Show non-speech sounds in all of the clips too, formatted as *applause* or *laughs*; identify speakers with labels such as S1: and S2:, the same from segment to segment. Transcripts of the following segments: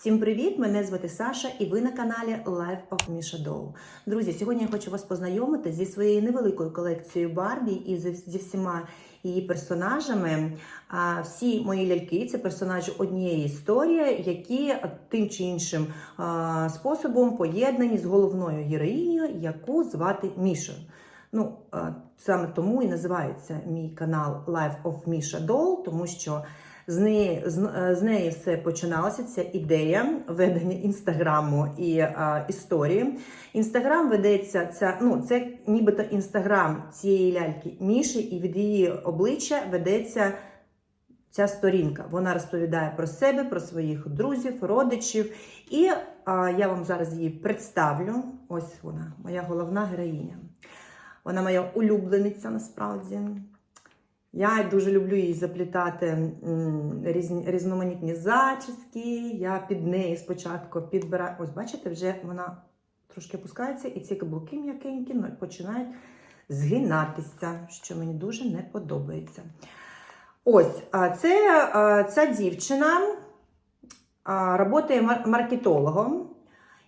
S1: Всім привіт! Мене звати Саша, і ви на каналі Life of Misha Doll. Друзі, сьогодні я хочу вас познайомити зі своєю невеликою колекцією Барбі і зі, всіма її персонажами. А всі мої ляльки це персонажі однієї історії, які тим чи іншим способом поєднані з головною героїнею, яку звати Мішою. Ну, саме тому і називається мій канал Life of Misha Doll, тому що з неї, е, з неї все починалося. Ця ідея ведення інстаграму і а, історії. Інстаграм ведеться ця, ну це нібито інстаграм цієї ляльки Міші, і від її обличчя ведеться ця сторінка. Вона розповідає про себе, про своїх друзів, родичів. І а, я вам зараз її представлю. Ось вона, моя головна героїня. Вона моя улюблениця насправді. Я дуже люблю її заплітати різні, різноманітні зачіски. Я під неї спочатку підбираю. Ось, бачите, вже вона трошки опускається, і ці каблуки м'якенькі ну, починають згинатися, що мені дуже не подобається. Ось, це ця дівчина працює маркетологом,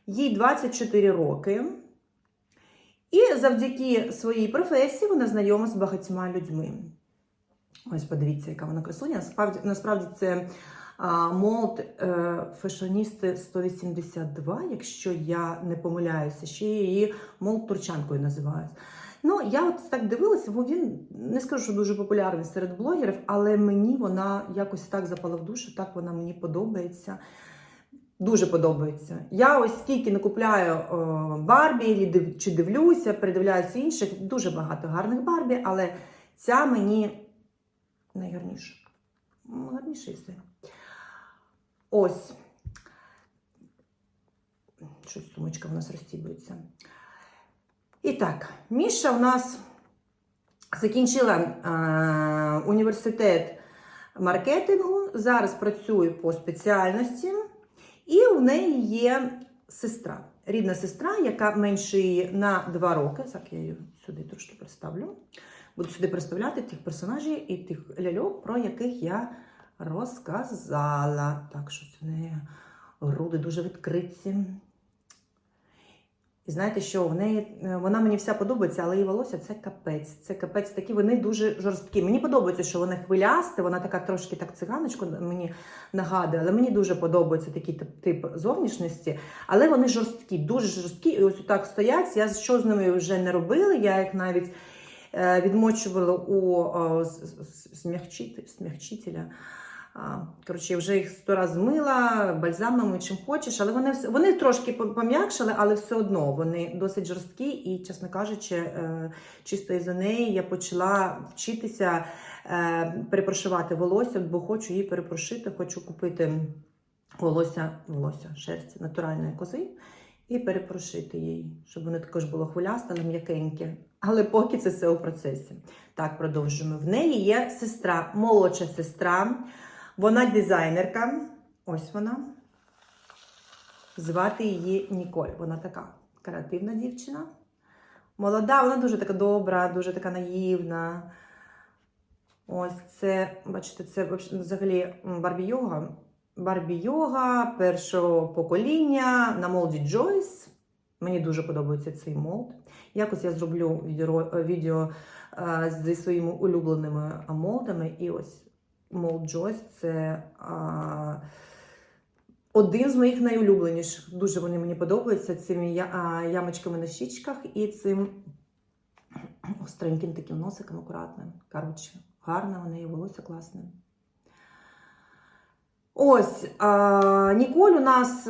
S1: їй 24 роки. І завдяки своїй професії вона знайома з багатьма людьми. Ось подивіться, яка вона красуня. Насправді, насправді це молд е, фешоністи 182, якщо я не помиляюся, ще її молд турчанкою називають. Ну, я от так дивилася, бо він не скажу, що дуже популярний серед блогерів, але мені вона якось так запала в душу, так вона мені подобається. Дуже подобається. Я ось скільки не купляю о, Барбі чи дивлюся, передивляюся інших. Дуже багато гарних Барбі, але ця мені найгарніша. М, Гарніше і все. Ось. Щось сумочка в нас розтібується. І так, Міша у нас закінчила е, університет маркетингу, зараз працює по спеціальності. І у неї є сестра, рідна сестра, яка менше її на два роки. Так, я її сюди трошки представлю. Буду сюди представляти тих персонажів і тих ляльок, про яких я розказала. Так, в неї груди дуже відкриті. І знаєте, що в неї е, вона мені вся подобається, але її волосся це капець. Це капець такі, вони дуже жорсткі. Мені подобається, що вона хвиляста, вона така трошки так циганочку мені нагадує, але мені дуже подобається такий тип, тип зовнішності. Але вони жорсткі, дуже жорсткі. І ось так стоять. Я що з ними вже не робила. Я їх навіть е, відмочувала у е, смягчителя. Коротше, вже їх сто раз змила бальзамом чим хочеш, але вони, вони трошки пом- пом'якшили, але все одно вони досить жорсткі. І, чесно кажучи, е, чисто із-за неї я почала вчитися перепрошувати волосся, бо хочу її перепрошити, хочу купити волосся, волосся, шерсть натуральної кози і перепрошити її, щоб воно також було хвилясте, але м'якеньке. Але поки це все у процесі. Так, продовжуємо. В неї є сестра, молодша сестра. Вона дизайнерка. Ось вона. Звати її Ніколь. Вона така креативна дівчина. Молода, вона дуже така добра, дуже така наївна. Ось це, бачите, це взагалі м, Барбі Йога. Першого покоління на молді Джойс. Мені дуже подобається цей молд. Якось я зроблю відео, е, зі своїми улюбленими молдами. І ось молд Джойс це а, один з моїх найулюбленіших. Дуже вони мені подобаються цими ямочками на щічках і цим остреньким таким носиком акуратним. Коротше, гарне у неї волосся класне. Ось Ніколь у нас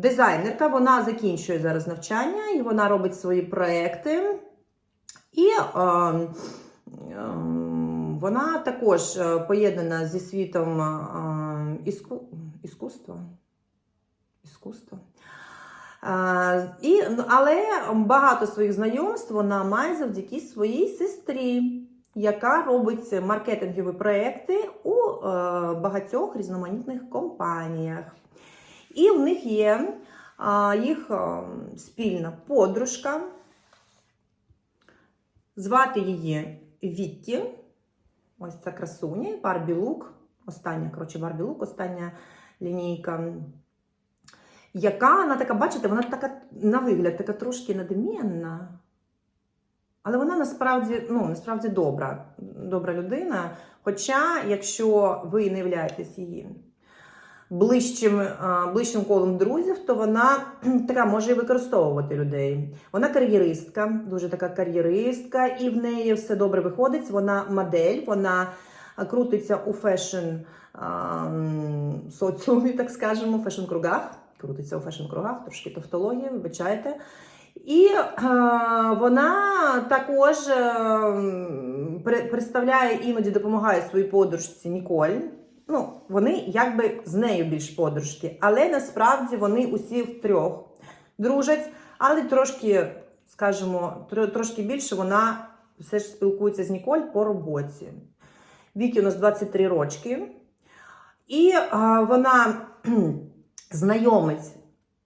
S1: дизайнерка, вона закінчує зараз навчання і вона робить свої проекти. І вона також е, поєднана зі світом іску, іскусства. Іскусства. А, і, ну, але багато своїх знайомств вона має завдяки своїй сестрі, яка робить маркетингові проекти у е, багатьох різноманітних компаніях. І в них є їх е, спільна подружка. Звати її Вітті. Ось ця красуня, Барбі Лук. Остання, коротше, Барбі Лук, остання лінійка. яка вона така, бачите, вона така на вигляд, така трошки надмінна. Але вона насправді, ну, насправді добра, добра людина. Хоча, якщо ви не являєтесь її ближчим, ближчим колом друзів, то вона *clears throat* така може і використовувати людей. Вона кар'єристка, дуже така кар'єристка, і в неї все добре виходить. Вона модель, вона крутиться у фешн соціумі, так скажемо, фешн-кругах. Крутиться у фешн-кругах, трошки тавтологія, вибачайте. І е, вона також е, представляє іноді допомагає своїй подружці Ніколь. Ну, вони якби з нею більш подружки, але насправді вони усі втрьох дружать, але трошки, скажімо, тро- трошки більше вона все ж спілкується з Ніколь по роботі. Вікі у нас 23 рочки, і е, вона знайомить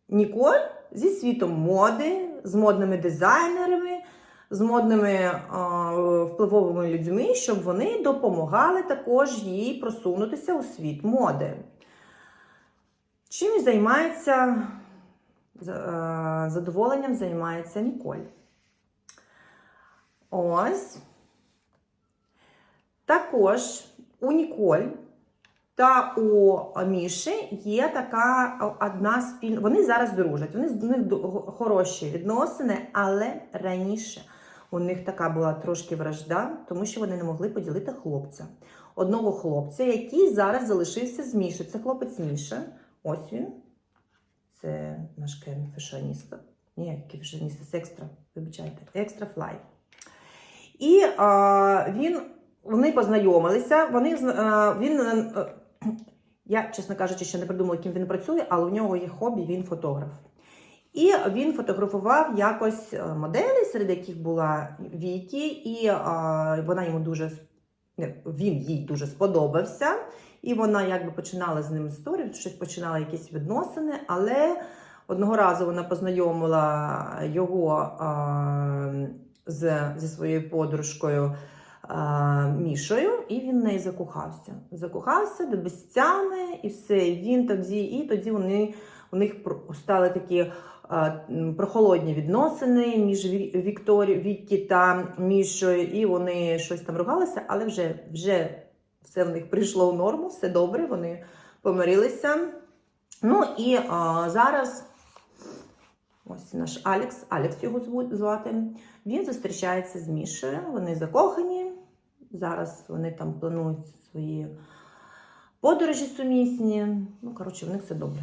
S1: Ніколь зі світом моди, з модними дизайнерами, з модними е, впливовими людьми, щоб вони допомагали також їй просунутися у світ моди. Чим займається е, задоволенням займається Ніколь. Ось. Також у Ніколь та у Міші є така одна спільна. Вони зараз дружать. Вони з них хороші відносини, але раніше у них така була трошки вражда, тому що вони не могли поділити хлопця. Одного хлопця, який зараз залишився з Міші. Це хлопець Міша. Ось він. Це наш кен фешоніста. Ні, який фешоніста, це екстра. Вибачайте, екстра флай. І а, він, вони познайомилися. Вони, він, е, я, чесно кажучи, ще не придумала, ким він працює, але у нього є хобі, він фотограф. І він фотографував якось е, моделі, серед яких була Вікі, і а, вона йому дуже він їй дуже сподобався. І вона якби починала з ним історію, щось починала якісь відносини, але одного разу вона познайомила його а, з, зі своєю подружкою Мішою, і він в неї закохався. Закохався до безтями, і все. Він тоді, і тоді вони у них стали такі прохолодні відносини між Ві- Вікторі, Віккі та Мішою, і вони щось там ругалися, але вже, вже все в них прийшло в норму, все добре, вони помирилися. Ну і а, зараз ось наш Алекс, Алекс його звати. Він зустрічається з Мішею, вони закохані. Зараз вони там планують свої подорожі сумісні. Ну, коротше, в них все добре.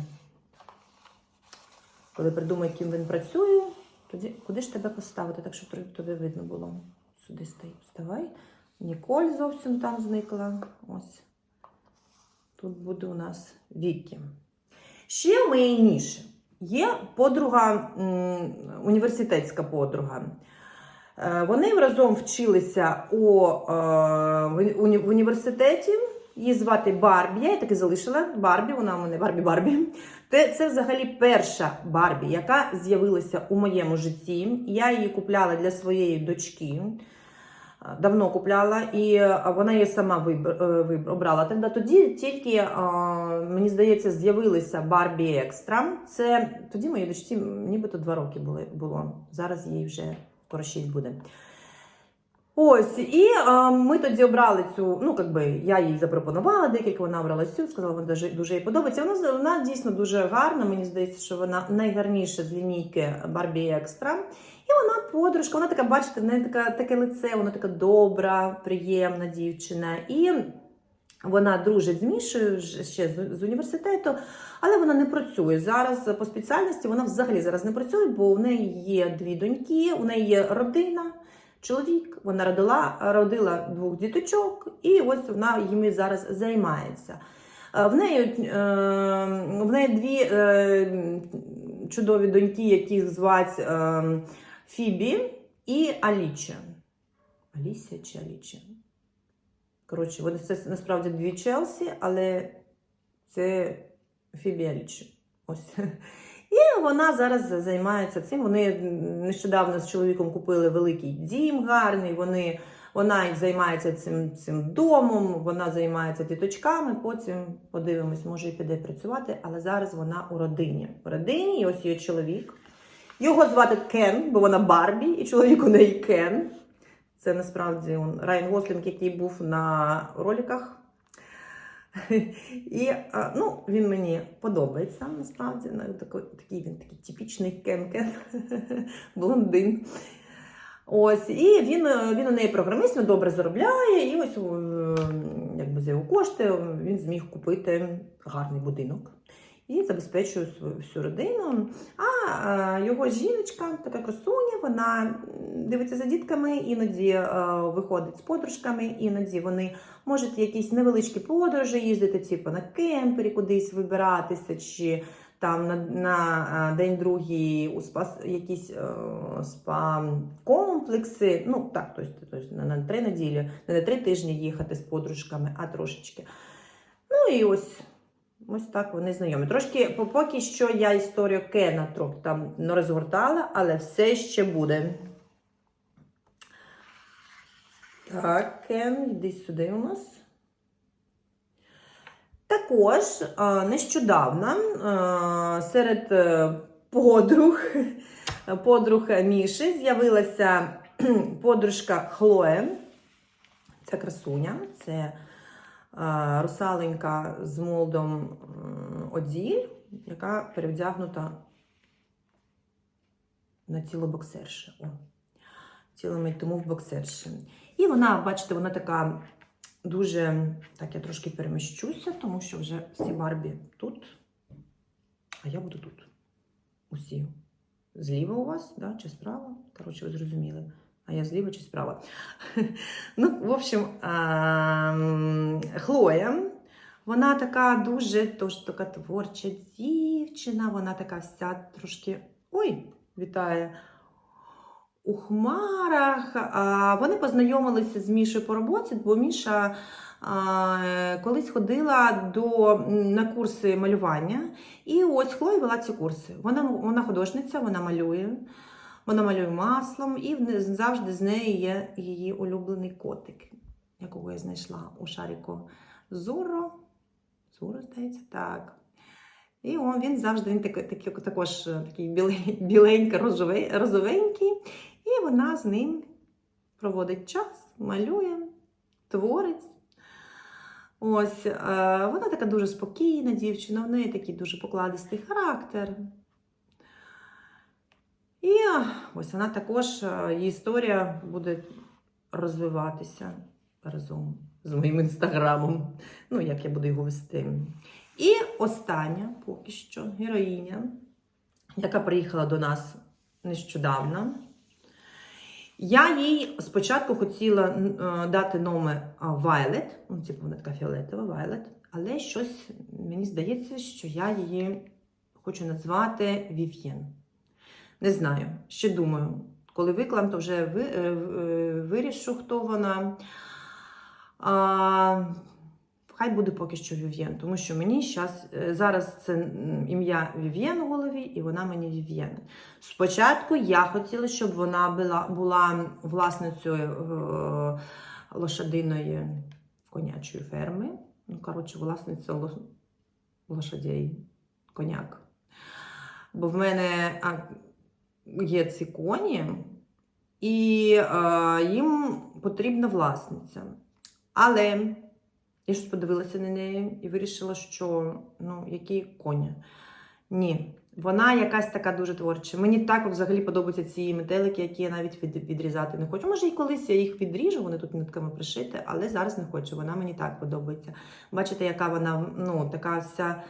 S1: Коли придумає, ким він працює, тоді куди ж тебе поставити, так щоб тобі- видно було. Сюди стій, вставай. Ніколь зовсім там зникла. Ось. Тут буде у нас Вікі. Ще в моїй ніші є подруга, університетська подруга. Е, Вони разом вчилися у, е, в університеті. Її звати Барбі. Я її так і залишила. Барбі, вона у мене Барбі Барбі. Це, взагалі перша Барбі, яка з'явилася у моєму житті. Я її купляла для своєї дочки. Е, Давно купляла, і вона її сама вибр- е, обрала. Тоді, тільки, мені здається, з'явилися Барбі Екстра. Це тоді моїй дочці нібито два роки було. Зараз їй вже скоро 6 буде. Ось, і е, ми тоді обрали цю, ну, якби я їй запропонувала декілька, вона обрала цю, сказала, вона дуже, дуже їй подобається. Вона, вона дійсно дуже гарна. Мені здається, що вона найгарніша з лінійки Барбі Екстра. І вона подружка, вона така, бачите, в неї така, таке лице, вона така добра, приємна дівчина. І вона дружить з Мішою ще з, університету, але вона не працює зараз по спеціальності. Вона взагалі зараз не працює, бо в неї є дві доньки, у неї є родина. Чоловік, вона родила, родила двох діточок, і ось вона їми зараз займається. Е, В неї, е, в неї дві е, чудові доньки, яких звать е, Фібі і Аліча. Алісія чи Аліча? Коротше, вони це насправді дві Челсі, але це Фібі і Ось. І вона зараз займається цим. Вони нещодавно з чоловіком купили великий дім гарний. Вони Вона займається цим, цим домом, вона займається діточками. Потім подивимось, може і піде працювати, але зараз вона у родині. У родині, і ось її чоловік. Його звати Кен, бо вона Барбі, і чоловік у неї Кен. Це насправді Райан Гослінг, який був на роликах. І ну, він мені подобається насправді. Ну, Такий, він такий типічний кен-кен, *laughs* блондин. Ось, і він, він у неї програміст, він добре заробляє, і ось е, якби за його кошти він зміг купити гарний будинок і забезпечує свою всю родину. А е, його жіночка, така красуня, вона дивиться за дітками, іноді е, виходить з подружками, іноді вони можуть якісь невеличкі подорожі їздити, типу на кемпері кудись вибиратися, чи там на, на е, день другий у спа, якісь е, спа-комплекси. Ну так, тобто, тобто на, на три неділі, не на три тижні їхати з подружками, а трошечки. Ну і ось. Ось так вони знайомі. Трошки поки що я історію Кена трохи там не розгортала, але все ще буде. Так, Кен, йди сюди у нас. Також нещодавно серед е, подруг, *laughs* подруг Міші з'явилася *clears throat* подружка Хлоє. Це красуня, це русаленька з молдом Оділь, яка перевдягнута на тіло боксерші. О, цілими тому в боксерші. І вона, бачите, вона така дуже. Так, я трошки переміщуся, тому що вже всі Барбі тут, а я буду тут. Усі. Зліва у вас, да, чи справа? Коротше, ви зрозуміли. А я зліва чи справа. *laughs* ну, в общем, Хлоя. Вона така дуже тож, така творча дівчина, вона така вся трошки. Ой, вітає у хмарах. А, Вони познайомилися з Мішою по роботі, бо Міша а, колись ходила до, на курси малювання. І ось Хлоя вела ці курси. Вона, вона художниця, вона малює. Вона малює маслом, і завжди з нею є її улюблений котик, якого я знайшла у шаріку Зоро. Зоро, здається, так. І он, він завжди він такий, такий, також е, такий біле- біленький, розове- розовенький. І вона з ним проводить час, малює, творить. Ось, е, вона така дуже спокійна дівчина, в неї такий дуже покладистий характер. І ось вона також, е, її історія буде розвиватися разом з моїм інстаграмом. Ну, як я буду його вести. І остання, поки що, героїня, яка приїхала до нас нещодавно. Я їй спочатку хотіла е, дати номер Violet, ну, типу вона така фіолетова Violet, але щось мені здається, що я її хочу назвати Вів'єн. Не знаю, ще думаю. Коли виклам, то вже е, е, вирішу, хто вона. А, хай буде поки що Вів'єн, тому що мені щас, е, зараз це ім'я Вів'єн у голові, і вона мені Вів'єн. Спочатку я хотіла, щоб вона була, була власницею е, лошадиної конячої ферми. Ну, коротше, власниця ло- лошадей, коняк. Бо в мене є ці коні, і е, їм потрібна власниця. Але я ж подивилася на неї і вирішила, що ну, які коні. Ні, вона якась така дуже творча. Мені так взагалі подобаються ці метелики, які я навіть від, відрізати не хочу. Може, і колись я їх відріжу, вони тут нитками пришиті, але зараз не хочу. Вона мені так подобається. Бачите, яка вона ну, така вся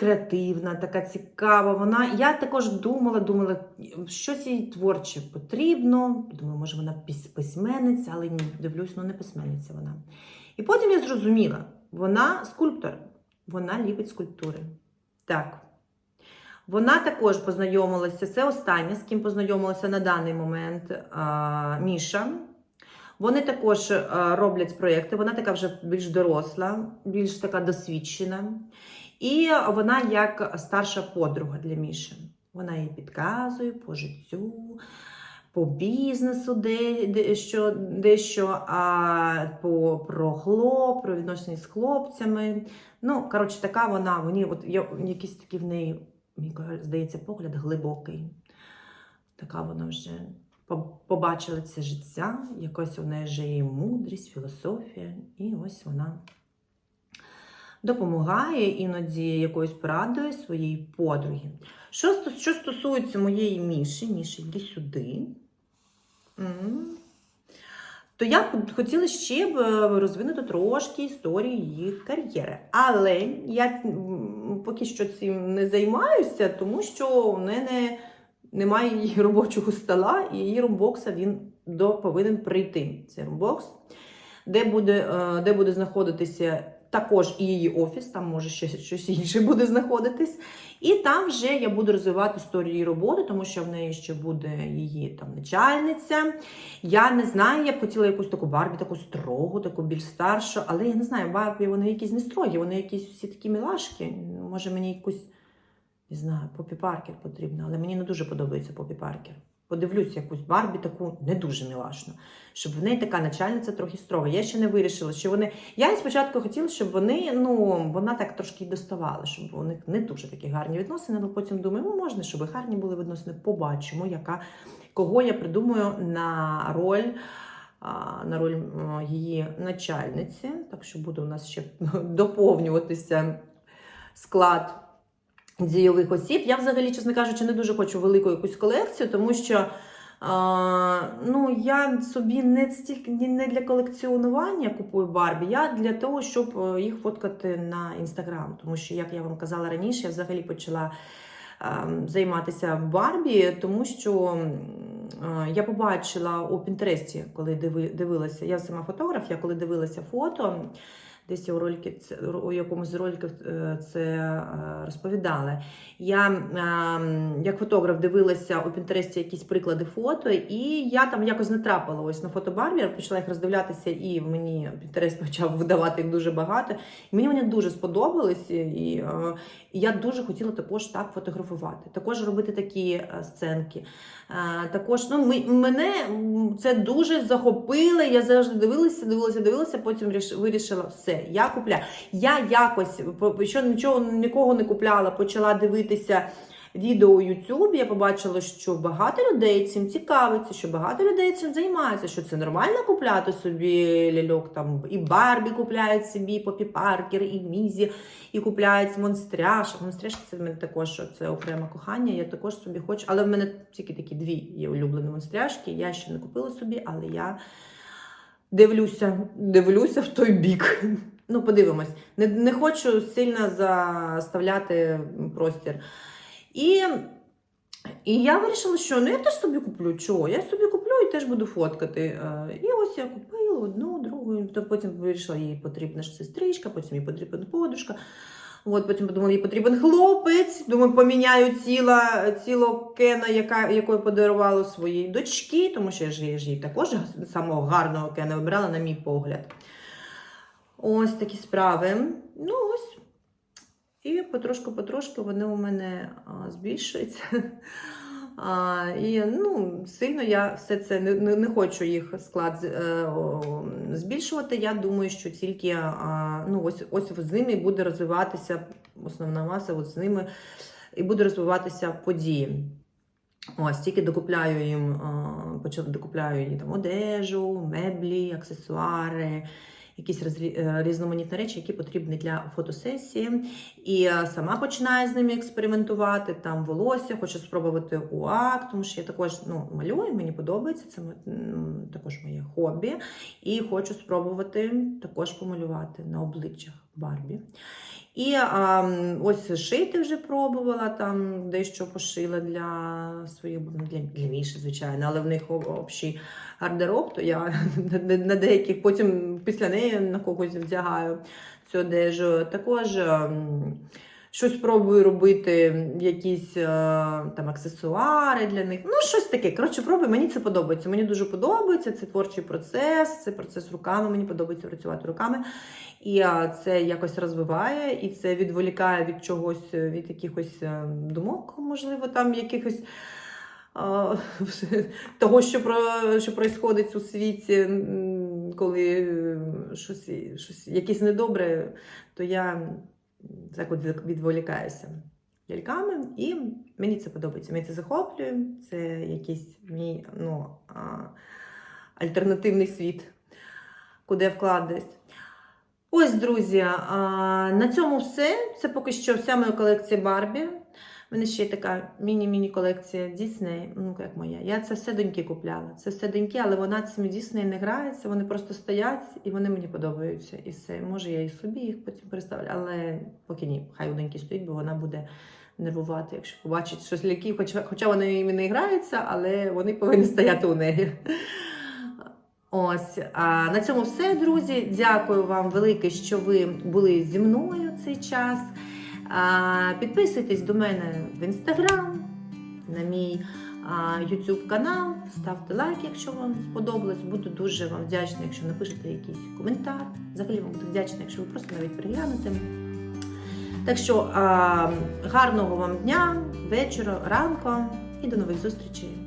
S1: креативна, така цікава. Вона я також думала, думала, щось їй творче потрібно. Думаю, може, вона письменниця, але ні, дивлюсь, ну не письменниця вона. І потім я зрозуміла, вона скульптор, вона ліпить скульптури. Так. Вона також познайомилася, це остання, з ким познайомилася на даний момент а, Міша. Вони також роблять проєкти, вона така вже більш доросла, більш така досвідчена. І вона як старша подруга для Міші. Вона їй підказує по життю, по бізнесу де, де, що, дещо, а по, про хлоп, про відносини з хлопцями. Ну, коротше, така вона, мені от я, якийсь такий в неї, мені здається, погляд глибокий. Така вона вже побачила це життя, якось у неї вже є мудрість, філософія, і ось вона допомагає іноді якоюсь порадою своїй подругі. Що, що стосується моєї Міші, Міші, йди сюди. То я б хотіла ще б е, розвинути трошки історію її кар'єри. Але я поки що цим не займаюся, тому що в мене немає її робочого стола, і її румбокса він до, повинен прийти. Це румбокс, де буде, е, де буде знаходитися також і її офіс, там може ще щось інше буде знаходитись. І там вже я буду розвивати історію роботи, тому що в неї ще буде її там начальниця. Я не знаю, я б хотіла якусь таку Барбі, таку строгу, таку більш старшу, але я не знаю, Барбі вони якісь не строгі, вони якісь всі такі мілашки. Може мені якусь, не знаю, Попі Паркер потрібно, але мені не дуже подобається Попі Паркер. Подивлюсь якусь Барбі таку не дуже мілашну, щоб в неї така начальниця трохи строга. Я ще не вирішила, що вони. Я спочатку хотіла, щоб вони, ну, вона так трошки доставала, щоб у них не дуже такі гарні відносини, але потім думаю, ну можна, щоб гарні були відносини. Побачимо, яка, кого я придумаю на роль. На роль її начальниці, так що буде у нас ще *laughs* доповнюватися склад дійових осіб. Я взагалі, чесно кажучи, не дуже хочу велику якусь колекцію, тому що а, ну, я собі не стільки не для колекціонування купую Барбі, я для того, щоб е, їх фоткати на інстаграм. Тому що, як я вам казала раніше, я взагалі почала ем, займатися Барбі, тому що е, я побачила у Пінтересті, коли дивилася, я сама фотограф, я коли дивилася фото. Десь у ролики у якомусь з роликів е, це е, розповідала. Я ем, як фотограф дивилася у Пінтересті якісь приклади фото, і я там якось натрапила ось на фото Барбі, я почала їх роздивлятися, і мені Пінтерест почав видавати їх дуже багато. І мені вони дуже сподобались, і, е, я дуже хотіла також так фотографувати, також робити такі е, сценки. Е, Також ну, мене це дуже захопило. Я завжди дивилася, дивилася, дивилася, потім вирішила все, я купляю. Я якось, що нічого нікого не купляла, почала дивитися відео у Ютубі. Я побачила, що багато людей цим цікавиться, що багато людей цим займаються, що це нормально купляти собі ляльок там і Барбі купляють собі, і Попі Паркер, і Мізі, і купляють монстряш. Монстряш це в мене також це окреме кохання. Я також собі хочу, але в мене тільки такі дві є улюблені монстряшки. Я ще не купила собі, але я дивлюся, дивлюся в той бік. Ну, подивимось. Не, не хочу сильно заставляти простір. І, і я вирішила, що ну я теж собі куплю. Чого? Я собі куплю і теж буду фоткати. Е, І ось я купила одну, другу, то потім вирішила, їй потрібна ж сестричка, потім їй потрібна подружка. От, потім подумала, їй потрібен хлопець. Думаю, поміняю ціла, тіло Кена, яка, яку я подарувала своїй дочці, тому що я ж, я ж їй також самого гарного Кена вибрала, на мій погляд. Ось такі справи. Ну, ось. І потрошку-потрошку вони у мене збільшуються. А, і ну, сильно я все це не, не, не хочу їх склад е, о, збільшувати. Я думаю, що тільки а, ну, ось, ось з ними буде розвиватися основна маса, ось з ними і буде розвиватися події. Ось тільки докупляю їм, а, докупляю їм там одежу, меблі, аксесуари, якісь е, різноманітні речі, які потрібні для фотосесії. І е, сама починаю з ними експериментувати. Там волосся, хочу спробувати УАК, тому що я також ну, малюю, мені подобається. Це також моє хобі. І хочу спробувати також помалювати на обличчях Барбі. І а, ось шити вже пробувала, там дещо пошила для своїх ну, для, для Міші, звичайно, але в них об- общий гардероб, то я *laughs* на деяких потім після неї на когось вдягаю цю одежу. Також ем, щось пробую робити, якісь е, там аксесуари для них. Ну, щось таке. Коротше, пробую, мені це подобається. Мені дуже подобається. Це творчий процес, це процес руками. Мені подобається працювати руками. І це якось розвиває, і це відволікає від чогось, е, від якихось е, думок, можливо, там якихось *laughs* того, що про що происходить у світі, коли щось, щось якесь недобре, то я так от відволікаюся ляльками, і мені це подобається. Мені це захоплює. Це якийсь мій ну, альтернативний світ, куди я вкладаюсь. Ось, друзі, на цьому все. Це поки що вся моя колекція Барбі. У мене ще є така міні-міні колекція Дісней, ну як моя. Я це все доньки купляла. Це все доньки, але вона цими Дісней не грається, вони просто стоять і вони мені подобаються. І все. Може, я і собі їх потім переставлю, але поки ні, хай у доньки стоїть, бо вона буде нервувати, якщо побачить щось ляків, хоча, хоча вони і не граються, але вони повинні стояти у неї. Ось а на цьому все, друзі. Дякую вам велике, що ви були зі мною цей час. Підписуйтесь до мене в інстаграм, на мій YouTube канал, ставте лайк, якщо вам сподобалось. Буду дуже вам вдячна, якщо напишете якийсь коментар. Взагалі вам буду вдячна, якщо ви просто навіть приглянете. Так що гарного вам дня, вечора, ранку і до нових зустрічей.